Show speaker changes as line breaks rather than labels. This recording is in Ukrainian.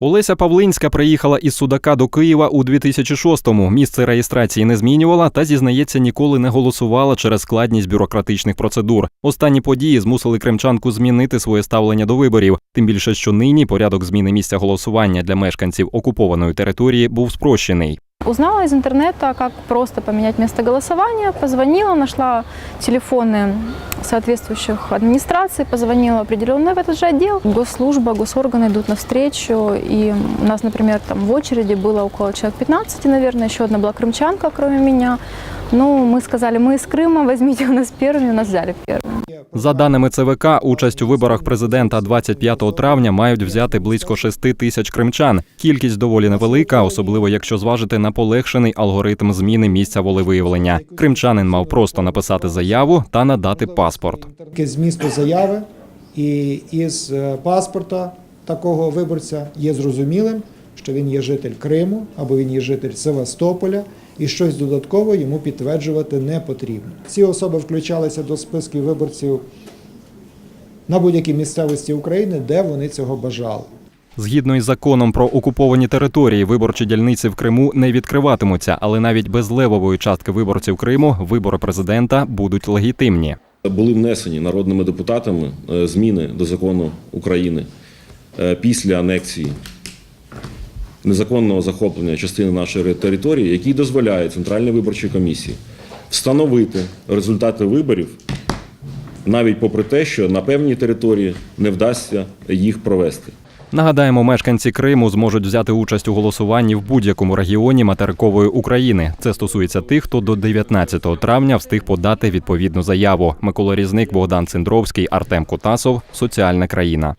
Олеся Павлинська приїхала із Судака до Києва у 2006-му. Місце реєстрації не змінювала та зізнається, ніколи не голосувала через складність бюрократичних процедур. Останні події змусили кримчанку змінити своє ставлення до виборів. Тим більше, що нині порядок зміни місця голосування для мешканців окупованої території був спрощений.
Узнала из интернета, как просто поменять место голосования, позвонила, нашла телефоны соответствующих администраций, позвонила определенно в этот же отдел. Госслужба, госорганы идут навстречу, и у нас, например, там в очереди было около человек 15, наверное, еще одна была крымчанка, кроме меня. Ну, мы сказали, мы из Крыма, возьмите у нас первыми, нас взяли первыми.
За даними ЦВК, участь у виборах президента 25 травня мають взяти близько 6 тисяч кримчан. Кількість доволі невелика, особливо якщо зважити на полегшений алгоритм зміни місця волевиявлення. Кримчанин мав просто написати заяву та надати паспорт.
Змісту заяви і із е, паспорта такого виборця є зрозумілим, що він є житель Криму або він є житель Севастополя, і щось додатково йому підтверджувати не потрібно. Ці особи включалися до списків виборців на будь-якій місцевості України, де вони цього бажали.
Згідно із законом про окуповані території, виборчі дільниці в Криму не відкриватимуться, але навіть без левової частки виборців Криму вибори президента будуть легітимні.
Були внесені народними депутатами е, зміни до закону України е, після анексії незаконного захоплення частини нашої території, який дозволяє Центральній виборчій комісії встановити результати виборів навіть попри те, що на певній території не вдасться їх провести.
Нагадаємо, мешканці Криму зможуть взяти участь у голосуванні в будь-якому регіоні материкової України. Це стосується тих, хто до 19 травня встиг подати відповідну заяву. Микола Різник, Богдан Цендровський, Артем Кутасов. Соціальна країна.